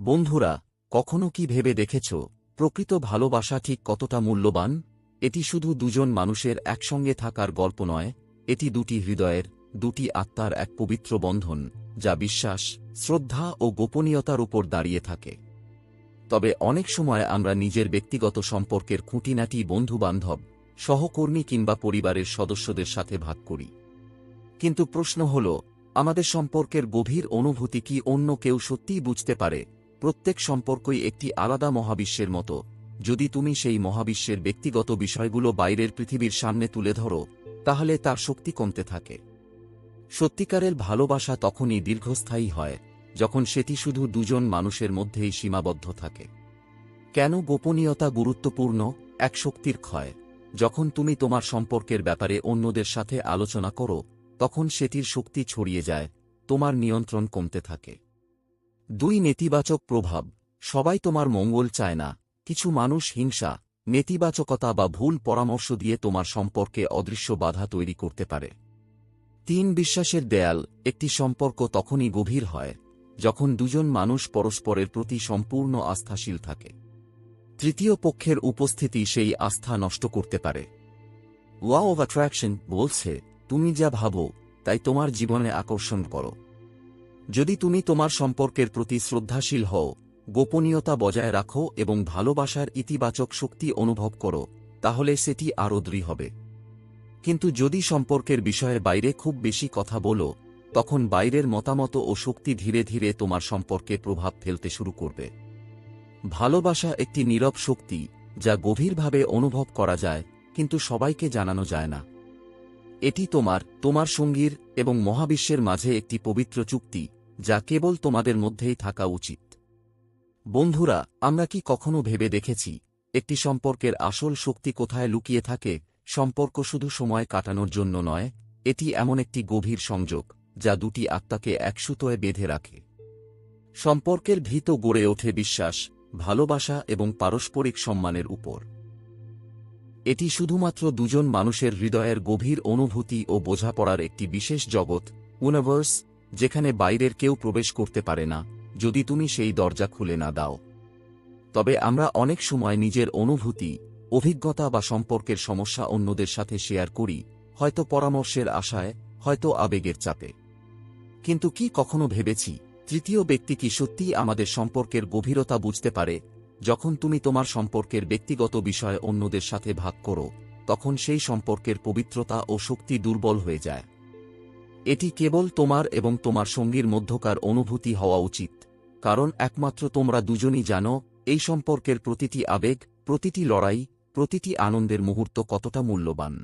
বন্ধুরা, কখনো কি ভেবে দেখেছ, প্রকৃত ভালোবাসা ঠিক কতটা মূল্যবান? এটি শুধু দুজন মানুষের একসঙ্গে থাকার গল্প নয়, এটি দুটি হৃদয়ের, দুটি আত্মার এক পবিত্র বন্ধন, যা বিশ্বাস, শ্রদ্ধা ও গোপনীয়তার উপর দাঁড়িয়ে থাকে। তবে অনেক সময় আমরা নিজের ব্যক্তিগত সম্পর্কের খুঁটিনাটি বন্ধুবান্ধব, সহকর্মী কিংবা পরিবারের সদস্যদের সাথে ভাগ করি। কিন্তু প্রশ্ন হল, আমাদের সম্পর্কের গভীর অনুভূতি কি অন্য কেউ সত্যিই বুঝতে পারে? প্রত্যেক সম্পর্কই একটি আলাদা মহাবিশ্বের মতো। যদি তুমি সেই মহাবিশ্বের ব্যক্তিগত বিষয়গুলো বাইরের পৃথিবীর সামনে তুলে ধরো, তাহলে তার শক্তি কমতে থাকে। সত্যিকারের ভালোবাসা তখনই দীর্ঘস্থায়ী হয়, যখন সেটি শুধু দুজন মানুষের মধ্যেই সীমাবদ্ধ থাকে। কেন গোপনীয়তা গুরুত্বপূর্ণ? এক শক্তির ক্ষয়। যখন তুমি তোমার সম্পর্কের ব্যাপারে অন্যদের সাথে আলোচনা করো, তখন সেটির শক্তি ছড়িয়ে যায়, তোমার নিয়ন্ত্রণ কমতে থাকে। দুই নেতিবাচক প্রভাব। সবাই তোমার মঙ্গল চায় না। কিছু মানুষ হিংসা, নেতিবাচকতা বা ভুল পরামর্শ দিয়ে তোমার সম্পর্কে অদৃশ্য বাধা তৈরি করতে পারে। তিন বিশ্বাসের দেয়াল, একটি সম্পর্ক তখনই গভীর হয়, যখন দুজন মানুষ পরস্পরের প্রতি সম্পূর্ণ আস্থাশীল থাকে। তৃতীয় পক্ষের উপস্থিতি সেই আস্থা নষ্ট করতে পারে। ওয়া অফ অ্যাট্রাকশন বলছে, তুমি যা ভাবো, তাই তোমার জীবনে আকর্ষণ করো। যদি তুমি তোমার সম্পর্কের প্রতি শ্রদ্ধাশীল হও, গোপনীয়তা বজায় রাখো এবং ভালোবাসার ইতিবাচক শক্তি অনুভব করো, তাহলে সেটি আরও দৃঢ় হবে। কিন্তু যদি সম্পর্কের বিষয়ে বাইরে খুব বেশি কথা বলো, তখন বাইরের মতামত ও শক্তি ধীরে ধীরে তোমার সম্পর্কে প্রভাব ফেলতে শুরু করবে। ভালোবাসা একটি নীরব শক্তি, যা গভীরভাবে অনুভব করা যায়, কিন্তু সবাইকে জানানো যায় না। এটি তোমার তোমার সঙ্গীর এবং মহাবিশ্বের মাঝে একটি পবিত্র চুক্তি যা কেবল তোমাদের মধ্যেই থাকা উচিত। বন্ধুরা, আমরা কি কখনো ভেবে দেখেছি, একটি সম্পর্কের আসল শক্তি কোথায় লুকিয়ে থাকে, সম্পর্ক শুধু সময় কাটানোর জন্য নয়, এটি এমন একটি গভীর সংযোগ, যা দুটি আত্মাকে একসুতোয় বেঁধে রাখে। সম্পর্কের ভীত গড়ে ওঠে বিশ্বাস, ভালোবাসা এবং পারস্পরিক সম্মানের উপর। এটি শুধুমাত্র দুজন মানুষের হৃদয়ের গভীর অনুভূতি ও বোঝাপড়ার একটি বিশেষ জগৎ ইউনিভার্স যেখানে বাইরের কেউ প্রবেশ করতে পারে না, যদি তুমি সেই দরজা খুলে না দাও। তবে আমরা অনেক সময় নিজের অনুভূতি, অভিজ্ঞতা বা সম্পর্কের সমস্যা অন্যদের সাথে শেয়ার করি, হয়তো পরামর্শের আশায়, হয়তো আবেগের চাপে। কিন্তু কি কখনো ভেবেছি, তৃতীয় ব্যক্তি কি সত্যিই আমাদের সম্পর্কের গভীরতা বুঝতে পারে? যখন তুমি তোমার সম্পর্কের ব্যক্তিগত বিষয় অন্যদের সাথে ভাগ করো, তখন সেই সম্পর্কের পবিত্রতা ও শক্তি দুর্বল হয়ে যায়। এটি কেবল তোমার এবং তোমার সঙ্গীর মধ্যকার অনুভূতি হওয়া উচিত, কারণ একমাত্র তোমরা দুজনই জানো, এই সম্পর্কের প্রতিটি আবেগ, প্রতিটি লড়াই, প্রতিটি আনন্দের মুহূর্ত কতটা মূল্যবান।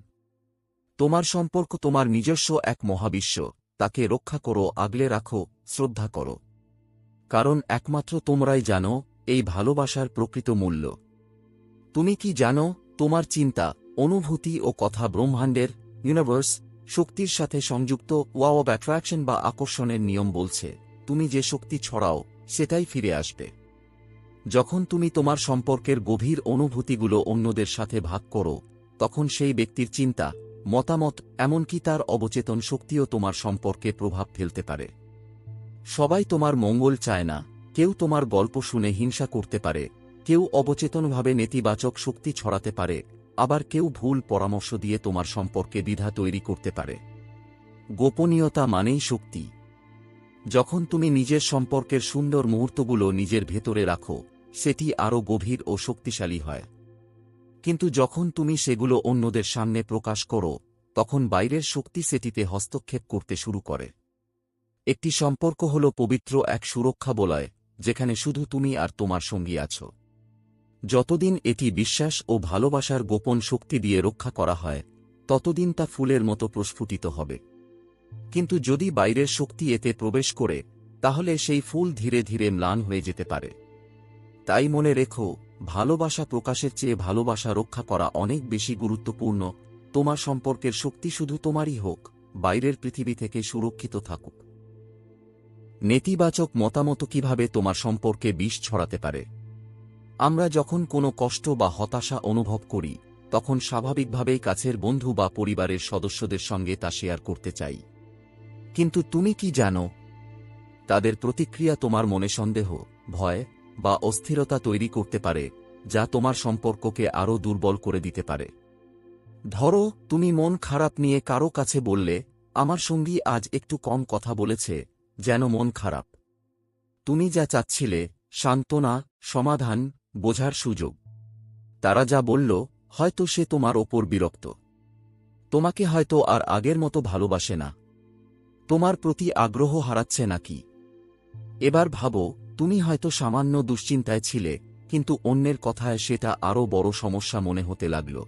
তোমার সম্পর্ক তোমার নিজস্ব এক মহাবিশ্ব, তাকে রক্ষা করো, আগলে রাখো, শ্রদ্ধা করো। কারণ একমাত্র তোমরাই জানো, এই ভালোবাসার প্রকৃত মূল্য। তুমি কি জানো, তোমার চিন্তা, অনুভূতি ও কথা ব্রহ্মাণ্ডের ইউনিভার্স শক্তির সাথে সংযুক্ত ওয়া অব অ্যাট্রাকশন বা আকর্ষণের নিয়ম বলছে, তুমি যে শক্তি ছড়াও, সেটাই ফিরে আসবে। যখন তুমি তোমার সম্পর্কের গভীর অনুভূতিগুলো অন্যদের সাথে ভাগ করো, তখন সেই ব্যক্তির চিন্তা, মতামত, এমনকি তার অবচেতন শক্তিও তোমার সম্পর্কে প্রভাব ফেলতে পারে। সবাই তোমার মঙ্গল চায় না, কেউ তোমার গল্প শুনে হিংসা করতে পারে, কেউ অবচেতনভাবে নেতিবাচক শক্তি ছড়াতে পারে আবার কেউ ভুল পরামর্শ দিয়ে তোমার সম্পর্কে দ্বিধা তৈরি করতে পারে। গোপনীয়তা মানেই শক্তি। যখন তুমি নিজের সম্পর্কের সুন্দর মুহূর্তগুলো নিজের ভেতরে রাখো, সেটি আরও গভীর ও শক্তিশালী হয়। কিন্তু যখন তুমি সেগুলো অন্যদের সামনে প্রকাশ করো, তখন বাইরের শক্তি সেটিতে হস্তক্ষেপ করতে শুরু করে। একটি সম্পর্ক হল পবিত্র এক সুরক্ষা বলয়, যেখানে শুধু তুমি আর তোমার সঙ্গী আছো। যতদিন এটি বিশ্বাস ও ভালোবাসার গোপন শক্তি দিয়ে রক্ষা করা হয়, ততদিন তা ফুলের মতো প্রস্ফুটিত হবে। কিন্তু যদি বাইরের শক্তি এতে প্রবেশ করে, তাহলে সেই ফুল ধীরে ধীরে ম্লান হয়ে যেতে পারে। তাই মনে রেখো, ভালোবাসা প্রকাশের চেয়ে ভালোবাসা রক্ষা করা অনেক বেশি গুরুত্বপূর্ণ। তোমার সম্পর্কের শক্তি শুধু তোমারই হোক, বাইরের পৃথিবী থেকে সুরক্ষিত থাকুক। নেতিবাচক মতামত কীভাবে তোমার সম্পর্কে বিষ ছড়াতে পারে? আমরা যখন কোনো কষ্ট বা হতাশা অনুভব করি, তখন স্বাভাবিকভাবেই কাছের বন্ধু বা পরিবারের সদস্যদের সঙ্গে তা শেয়ার করতে চাই। কিন্তু তুমি কি জানো? তাদের প্রতিক্রিয়া তোমার মনে সন্দেহ, ভয় বা অস্থিরতা তৈরি করতে পারে, যা তোমার সম্পর্ককে আরও দুর্বল করে দিতে পারে। ধরো, তুমি মন খারাপ নিয়ে কারও কাছে বললে, আমার সঙ্গী আজ একটু কম কথা বলেছে, যেন মন খারাপ। তুমি যা চাচ্ছিলে, সান্ত্বনা, সমাধান বোঝার সুযোগ। তারা যা বলল, হয়তো সে তোমার ওপর বিরক্ত। তোমাকে হয়তো আর আগের মতো ভালোবাসে না। তোমার প্রতি আগ্রহ হারাচ্ছে নাকি? এবার ভাবো, তুমি হয়তো সামান্য দুশ্চিন্তায় ছিলে, কিন্তু অন্যের কথায় সেটা আরও বড় সমস্যা মনে হতে লাগল।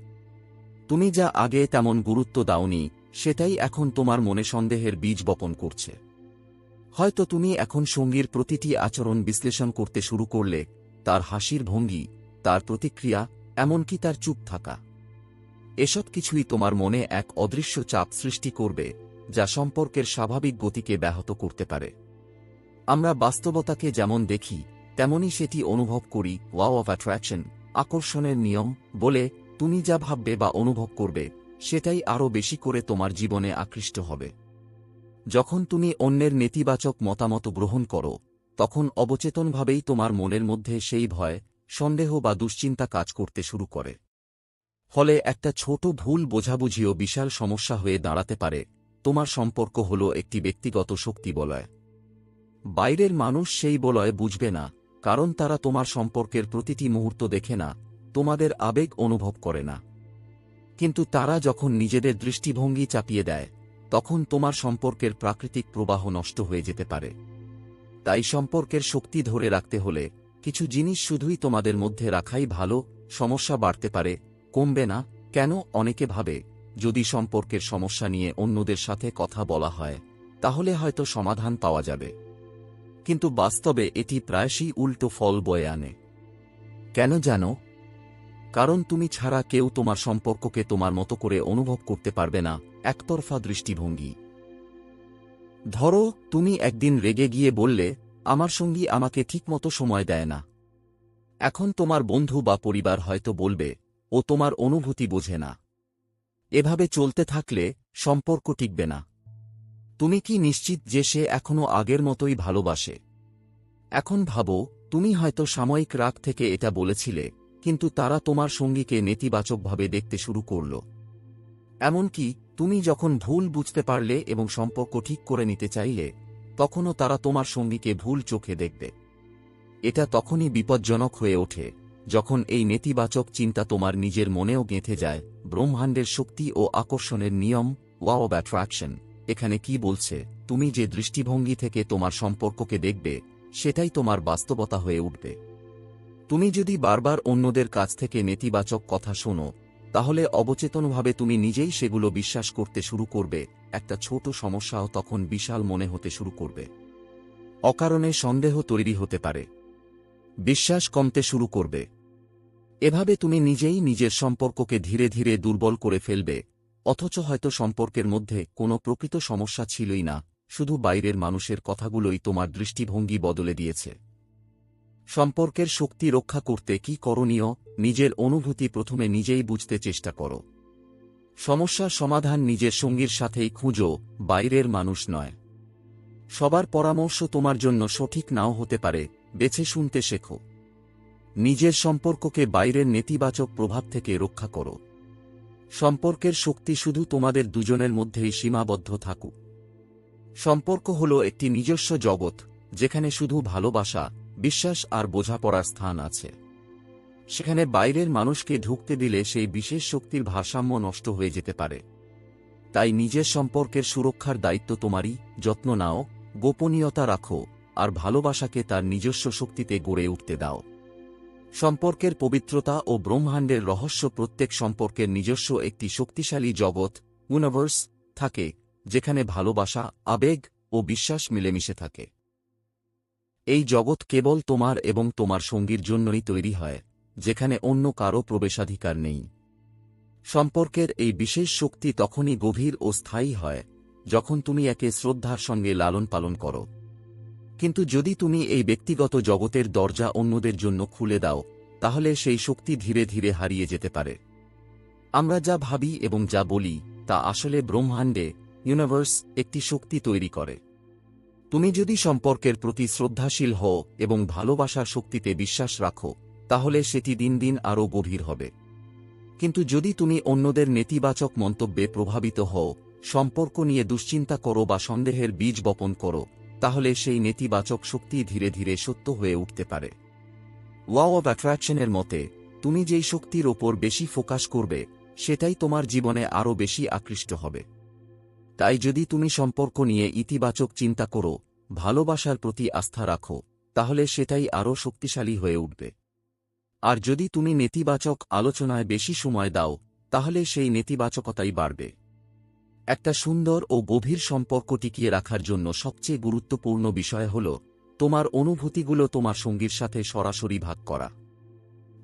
তুমি যা আগে তেমন গুরুত্ব দাওনি, সেটাই এখন তোমার মনে সন্দেহের বীজ বপন করছে। হয়তো তুমি এখন সঙ্গীর প্রতিটি আচরণ বিশ্লেষণ করতে শুরু করলে তার হাসির ভঙ্গি, তার প্রতিক্রিয়া, এমনকি তার চুপ থাকা। এসব কিছুই তোমার মনে এক অদৃশ্য চাপ সৃষ্টি করবে, যা সম্পর্কের স্বাভাবিক গতিকে ব্যাহত করতে পারে। আমরা বাস্তবতাকে যেমন দেখি তেমনি সেটি অনুভব করি ওয়াও অফ অ্যাট্রাকশন আকর্ষণের নিয়ম, বলে, তুমি যা ভাববে বা অনুভব করবে, সেটাই আরও বেশি করে তোমার জীবনে আকৃষ্ট হবে। যখন তুমি অন্যের নেতিবাচক মতামত গ্রহণ করো তখন অবচেতনভাবেই তোমার মনের মধ্যে সেই ভয়, সন্দেহ বা দুশ্চিন্তা কাজ করতে শুরু করে। ফলে একটা ছোট ভুল বোঝাবুঝিও বিশাল সমস্যা হয়ে দাঁড়াতে পারে, তোমার সম্পর্ক হল একটি ব্যক্তিগত শক্তি বলয়। বাইরের মানুষ সেই বলয় বুঝবে না, কারণ তারা তোমার সম্পর্কের প্রতিটি মুহূর্ত দেখে না, তোমাদের আবেগ অনুভব করে না। কিন্তু তারা যখন নিজেদের দৃষ্টিভঙ্গি চাপিয়ে দেয়, তখন তোমার সম্পর্কের প্রাকৃতিক প্রবাহ নষ্ট হয়ে যেতে পারে। তাই সম্পর্কের শক্তি ধরে রাখতে হলে কিছু জিনিস শুধুই তোমাদের মধ্যে রাখাই ভালো, সমস্যা বাড়তে পারে, কমবে না, কেন? অনেকে ভাবে, যদি সম্পর্কের সমস্যা নিয়ে অন্যদের সাথে কথা বলা হয়, তাহলে হয়তো সমাধান পাওয়া যাবে। কিন্তু বাস্তবে এটি প্রায়শই উল্টো ফল বয়ে আনে। কেন জানো? কারণ তুমি ছাড়া কেউ তোমার সম্পর্ককে তোমার মতো করে অনুভব করতে পারবে না, একতরফা দৃষ্টিভঙ্গি। ধরো, তুমি একদিন রেগে গিয়ে বললে, আমার সঙ্গী আমাকে ঠিকমতো সময় দেয় না। এখন তোমার বন্ধু বা পরিবার হয়তো বলবে, ও তোমার অনুভূতি বোঝে না। এভাবে চলতে থাকলে সম্পর্ক টিকবে না। তুমি কি নিশ্চিত যে সে এখনও আগের মতোই ভালোবাসে? এখন ভাবো, তুমি হয়তো সাময়িক রাগ থেকে এটা বলেছিলে, কিন্তু তারা তোমার সঙ্গীকে নেতিবাচকভাবে দেখতে শুরু করল। এমনকি তুমি যখন ভুল বুঝতে পারলে এবং সম্পর্ক ঠিক করে নিতে চাইলে, তখনও তারা তোমার সঙ্গীকে ভুল চোখে দেখবে। এটা তখনই বিপজ্জনক হয়ে ওঠে, যখন এই নেতিবাচক চিন্তা তোমার নিজের মনেও গেঁথে যায়, ব্রহ্মাণ্ডের শক্তি ও আকর্ষণের নিয়ম ওয়া অব অ্যাট্রাকশন এখানে কি বলছে, তুমি যে দৃষ্টিভঙ্গি থেকে তোমার সম্পর্ককে দেখবে, সেটাই তোমার বাস্তবতা হয়ে উঠবে। তুমি যদি বারবার অন্যদের কাছ থেকে নেতিবাচক কথা শোনো তাহলে অবচেতনভাবে তুমি নিজেই সেগুলো বিশ্বাস করতে শুরু করবে, একটা ছোট সমস্যাও তখন বিশাল মনে হতে শুরু করবে। অকারণে সন্দেহ তৈরি হতে পারে। বিশ্বাস কমতে শুরু করবে। এভাবে তুমি নিজেই নিজের সম্পর্ককে ধীরে ধীরে দুর্বল করে ফেলবে, অথচ হয়তো সম্পর্কের মধ্যে কোনো প্রকৃত সমস্যা ছিলই না, শুধু বাইরের মানুষের কথাগুলোই তোমার দৃষ্টিভঙ্গি বদলে দিয়েছে। সম্পর্কের শক্তি রক্ষা করতে কি করণীয়, নিজের অনুভূতি প্রথমে নিজেই বুঝতে চেষ্টা করো। সমস্যার সমাধান নিজের সঙ্গীর সাথেই খুঁজো, বাইরের মানুষ নয়। সবার পরামর্শ তোমার জন্য সঠিক নাও হতে পারে, বেছে শুনতে শেখো। নিজের সম্পর্ককে বাইরের নেতিবাচক প্রভাব থেকে রক্ষা করো। সম্পর্কের শক্তি শুধু তোমাদের দুজনের মধ্যেই সীমাবদ্ধ থাকুক। সম্পর্ক হল একটি নিজস্ব জগৎ, যেখানে শুধু ভালোবাসা বিশ্বাস আর বোঝাপড়ার স্থান আছে। সেখানে বাইরের মানুষকে ঢুকতে দিলে সেই বিশেষ শক্তির ভারসাম্য নষ্ট হয়ে যেতে পারে। তাই নিজের সম্পর্কের সুরক্ষার দায়িত্ব তোমারই, যত্ন নাও, গোপনীয়তা রাখো, আর ভালোবাসাকে তার নিজস্ব শক্তিতে গড়ে উঠতে দাও। সম্পর্কের পবিত্রতা ও ব্রহ্মাণ্ডের রহস্য প্রত্যেক সম্পর্কের নিজস্ব একটি শক্তিশালী জগৎ ইউনিভার্স থাকে, যেখানে ভালোবাসা, আবেগ ও বিশ্বাস মিলেমিশে থাকে। এই জগৎ কেবল তোমার এবং তোমার সঙ্গীর জন্যই তৈরি হয়, যেখানে অন্য কারও প্রবেশাধিকার নেই। সম্পর্কের এই বিশেষ শক্তি তখনই গভীর ও স্থায়ী হয়, যখন তুমি একে শ্রদ্ধার সঙ্গে লালন পালন করো। কিন্তু যদি তুমি এই ব্যক্তিগত জগতের দরজা অন্যদের জন্য খুলে দাও, তাহলে সেই শক্তি ধীরে ধীরে হারিয়ে যেতে পারে। আমরা যা ভাবি এবং যা বলি, তা আসলে ব্রহ্মাণ্ডে ইউনিভার্স একটি শক্তি তৈরি করে। তুমি যদি সম্পর্কের প্রতি শ্রদ্ধাশীল হও এবং ভালোবাসার শক্তিতে বিশ্বাস রাখো, তাহলে সেটি দিন দিন আরও গভীর হবে। কিন্তু যদি তুমি অন্যদের নেতিবাচক মন্তব্যে প্রভাবিত হও, সম্পর্ক নিয়ে দুশ্চিন্তা করো বা সন্দেহের বীজ বপন করো, তাহলে সেই নেতিবাচক শক্তি ধীরে ধীরে সত্য হয়ে উঠতে পারে। ওয়াও অব অ্যাট্রাকশনের মতে, তুমি যেই শক্তির ওপর বেশি ফোকাস করবে, সেটাই তোমার জীবনে আরও বেশি আকৃষ্ট হবে। তাই যদি তুমি সম্পর্ক নিয়ে ইতিবাচক চিন্তা করো, ভালোবাসার প্রতি আস্থা রাখো, তাহলে সেটাই আরও শক্তিশালী হয়ে উঠবে। আর যদি তুমি নেতিবাচক আলোচনায় বেশি সময় দাও, তাহলে সেই নেতিবাচকতাই বাড়বে। একটা সুন্দর ও গভীর সম্পর্ক টিকিয়ে রাখার জন্য সবচেয়ে গুরুত্বপূর্ণ বিষয় হল, তোমার অনুভূতিগুলো তোমার সঙ্গীর সাথে সরাসরি ভাগ করা।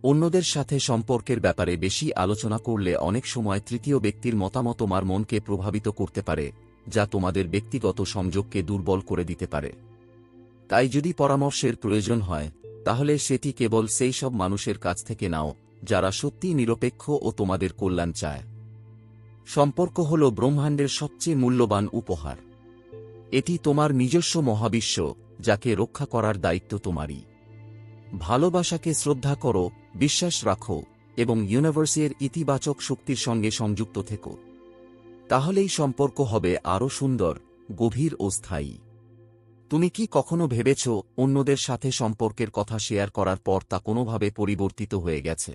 অন্যদের সাথে সম্পর্কের ব্যাপারে বেশি আলোচনা করলে অনেক সময় তৃতীয় ব্যক্তির মতামত তোমার মনকে প্রভাবিত করতে পারে, যা তোমাদের ব্যক্তিগত সংযোগকে দুর্বল করে দিতে পারে। তাই যদি পরামর্শের প্রয়োজন হয়, তাহলে সেটি কেবল সেই সব মানুষের কাছ থেকে নাও, যারা সত্যিই নিরপেক্ষ ও তোমাদের কল্যাণ চায়। সম্পর্ক হল ব্রহ্মাণ্ডের সবচেয়ে মূল্যবান উপহার। এটি তোমার নিজস্ব মহাবিশ্ব, যাকে রক্ষা করার দায়িত্ব তোমারই। ভালোবাসাকে শ্রদ্ধা করো, বিশ্বাস রাখো, এবং ইউনিভার্সের ইতিবাচক শক্তির সঙ্গে সংযুক্ত থেকো। তাহলেই সম্পর্ক হবে আরও সুন্দর, গভীর ও স্থায়ী। তুমি কি কখনো ভেবেছ অন্যদের সাথে সম্পর্কের কথা শেয়ার করার পর তা কোনোভাবে পরিবর্তিত হয়ে গেছে?